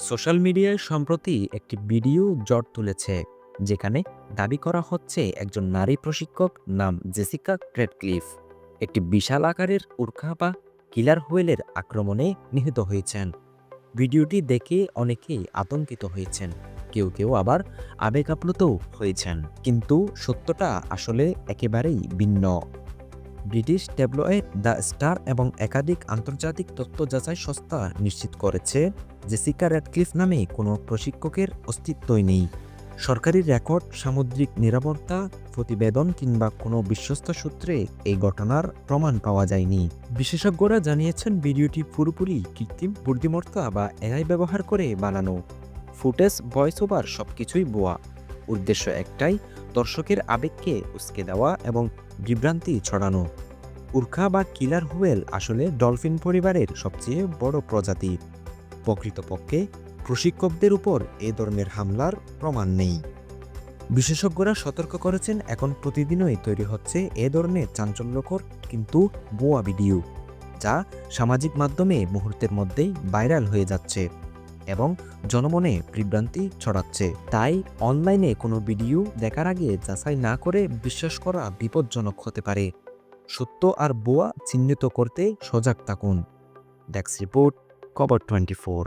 Social মিডিয়ায় সম্প্রতি একটি ভিডিও জট তুলেছে, যেখানে দাবি করা হচ্ছে একজন নারী প্রশিক্ষক নাম জেসিকা ক্রেডক্লিফ একটি বিশাল আকারের উর্খা বা কিলার হুয়েলের আক্রমণে নিহত হয়েছেন। ভিডিওটি দেখে অনেকেই আতঙ্কিত হয়েছেন, কেউ কেউ আবার আবেগ আপ্লুতও হয়েছেন। কিন্তু সত্যটা আসলে একেবারেই ভিন্ন। ব্রিটিশ ট্যাবলয়েড দ্য স্টার এবং একাধিক আন্তর্জাতিক তথ্য যাচাই সংস্থা নিশ্চিত করেছে জেসিকা র্যাডক্লিফ নামে কোনো প্রশিক্ষকের অস্তিত্বই নেই। সরকারি রেকর্ড, সামুদ্রিক নিরাপত্তা, প্রতিবেদন কিংবা কোনো বিশ্বস্ত সূত্রে এই ঘটনার প্রমাণ পাওয়া যায়নি। বিশেষজ্ঞরা জানিয়েছেন ভিডিওটি পুরোপুরি কৃত্রিম বুদ্ধিমত্তা বা এআই ব্যবহার করে বানানো। ফুটেজ ভয়েস ওভার সবকিছুই বোয়া উদ্দেশ্য একটাই, দর্শকের আবেগকে উস্কে দেওয়া এবং বিভ্রান্তি ছড়ানো। উর্খা বা কিলার হুয়েল আসলে ডলফিন পরিবারের সবচেয়ে বড় প্রজাতি। প্রকৃতপক্ষে প্রশিক্ষকদের উপর এ ধরনের হামলার প্রমাণ নেই। বিশেষজ্ঞরা সতর্ক করেছেন, এখন প্রতিদিনই তৈরি হচ্ছে এ ধরনের চাঞ্চল্যকর কিন্তু বোয়া ভিডিও, যা সামাজিক মাধ্যমে মুহূর্তের মধ্যেই ভাইরাল হয়ে যাচ্ছে। এবং জনমনে বিভ্রান্তি ছড়াচ্ছে। তাই অনলাইনে কোনো ভিডিও দেখার আগে যাচাই না করে বিশ্বাস করা বিপজ্জনক হতে পারে। সত্য আর বোয়া চিহ্নিত করতে সজাগ থাকুন। ডেক্স রিপোর্ট কভার টোয়েন্টি ফোর